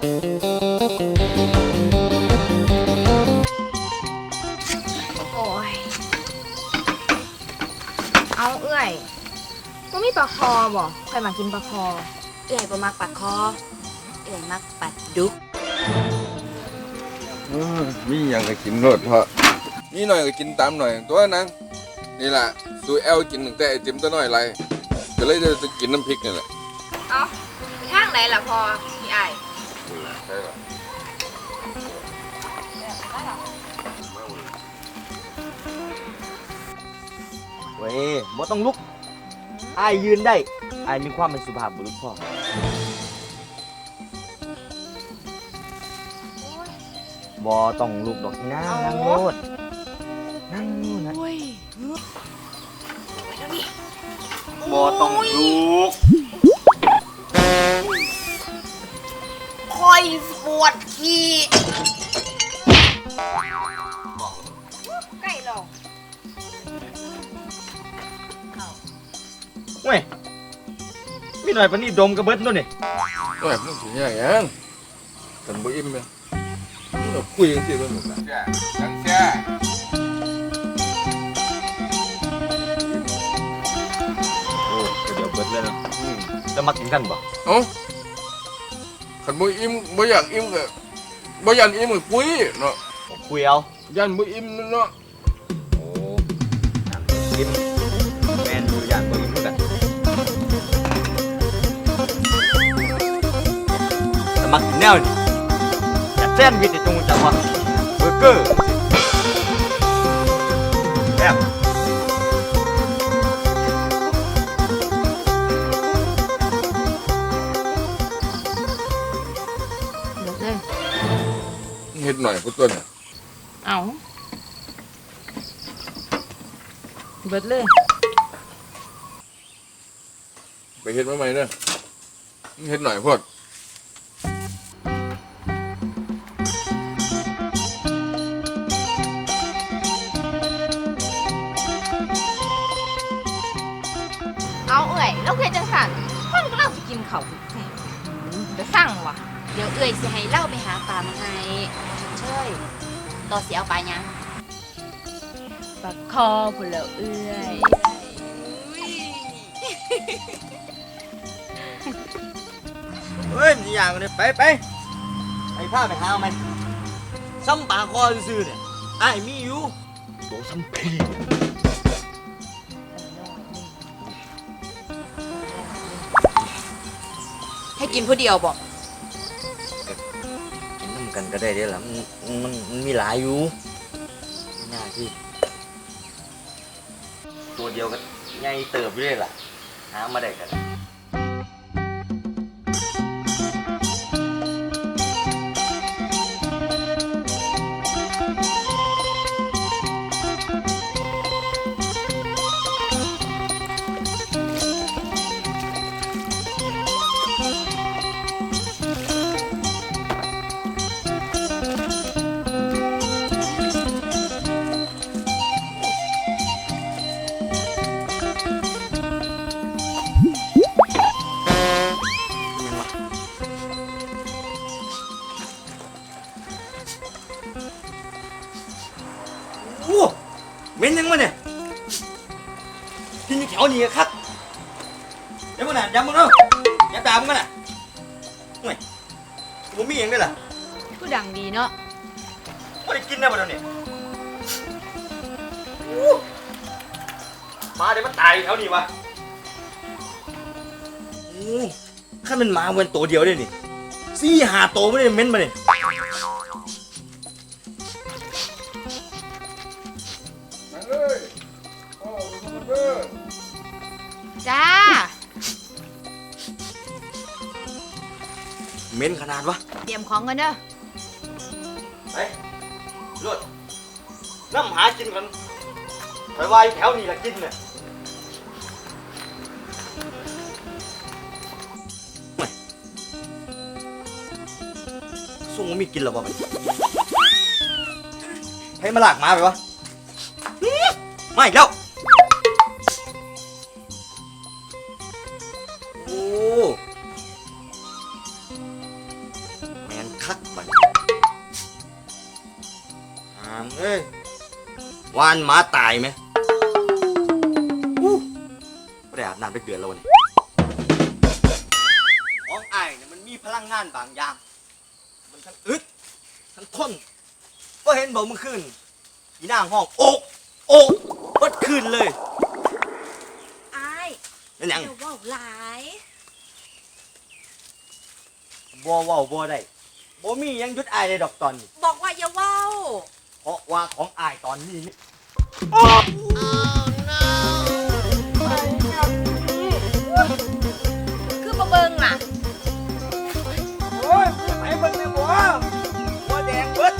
โอ้ย เอาเอื้อยว่ามีปลาคอบ่ใครมากินปลาคอ เอื่อยบ่มักปัดคอ เอื่อยมักปัดดุกอืมมีอย่างก็กินรสเพราะมีหน่อยก็กินตามหน่อยตัวนังนี่แหละสูแอลกินตั้งแต่ไอติมตัวน้อยไรก็เลยจะกินน้ำพริกนี่แหละ เอาไปทางไหนล่ะพอพี่ไอ้าย ใช่หรอเว้ยบ่ต้องลุกอายยืนได้อายมีความเป็นสุภาพบุรุษพ่อบ่ต้องลุกดอกนะนั่งโลดนั่งนู่นนะบ่ต้องลุก คอยปวดขี้ใกล้ลงเว้ยมีหน่อยปานนี้ดมกระเบิดนู่นนี่โอ้ยมันถึงอย่างยังกันบ่อิ่มเลยมันก็คุยกันสิเบิ่งจังแช่จังแช่โอ้ก็เดี๋ยวเบิดเลยเนาะอืมจะมากินกันบ่เอ้า คันบ่อิ่มบ่อยากอิ่มก็บ่อยากอิ่มก็คุยเนาะผมคุยเอายันบ่อิ่มเนาะโอ้น้ำกินแมนดูอย่างบ่อิ่มเหมือนกันจะมากินแนวนี่แต่แซนด์วิชนี่จงจังวะเบอร์เกอร์ เฮ็ดหน่อยพุทธตัวเนี่ยเอาเบิดเลย ไปเฮ็ดมาใหม่เด้อเฮ็ดหน่อยพอดเอาเอื้อยแล้วเคยจังสันคนก็เล่าสิกินเขาวจะสั่งวะ เดี๋ยวเอื่อยสิให้เล่าไปหาปลามาให้เชยต่อสิเอาปลายังปลาคอพุ่นแล้วเอื้อยเฮ้ยมันอย่างเลยไปไปไปพาไปหามันซ้ำปากคอซื่อๆเนี่ยไอ้ายมีอยู่โตซ้ำพี่ให้กินผู้เดียวบอก กันก็ได้เด้อล่ะมันมันมันมีหลายอยู่ง่ายที่ตัวเดียวก็ใหญ่เติบเรื่อยล่ะหามาได้กัน เหม็นยังวะเนี่ยกินอยู่แถวนี้อะครับเดี๋ยวมึงน่ะย้ำมึงเนาะอย่าด่ามึงกันน่ะห่วยผมมีเองด้วยล่ะผู้ดังดีเนาะไม่ได้กินนะบ่เดี๋ยวนี้อู้หมาเดี๋ยวมันตายอยู่แถวนี้วะโอ้ข้าเป็นหมาเวนตัวเดียวเด้นี่สี่หาตัวไม่ได้เหม็นมาเนี่ย เหม็นขนาดวะ เตรียมของกันเด้อไปรวดน้ำหากินกันคอยวายแถวนี้ละกินเนี่ยไม่ส่งมันมีกินหรอวะให้มาลากหมาไปวะอื้อมาอีกแล้ว วานหมาตายไหมอู้ไม่ได้อาบน้ำได้เดือนแล้ววันนี้ของไอ้ายเนี่ยมันมีพลังงานบางอย่าง มันทั้งอึดทั้งทนก็เห็นบอกเมื่อคืนอีนางห้องโอกโอกเบิดคืนเลยอายนั่นหยังเดี๋ยวเว่าหลายบ่เว้าบ่ได้บ่มีหยังหยุดอายได้ดอกตอนนี้บอกว่าอย่าเว้า เพราะว่าของอายตอนนี้นี่คือมาเบิงล่ะ โอ้ยไปเบิ่งแม่บ่บ่แดงเบิด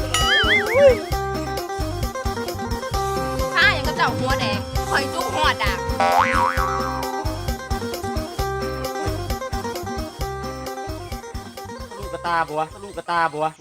ถ้าอย่างกับเจ้าหัวแดงคอยจุกหัวดักลูกกระตาบัวลูกกระตาบัว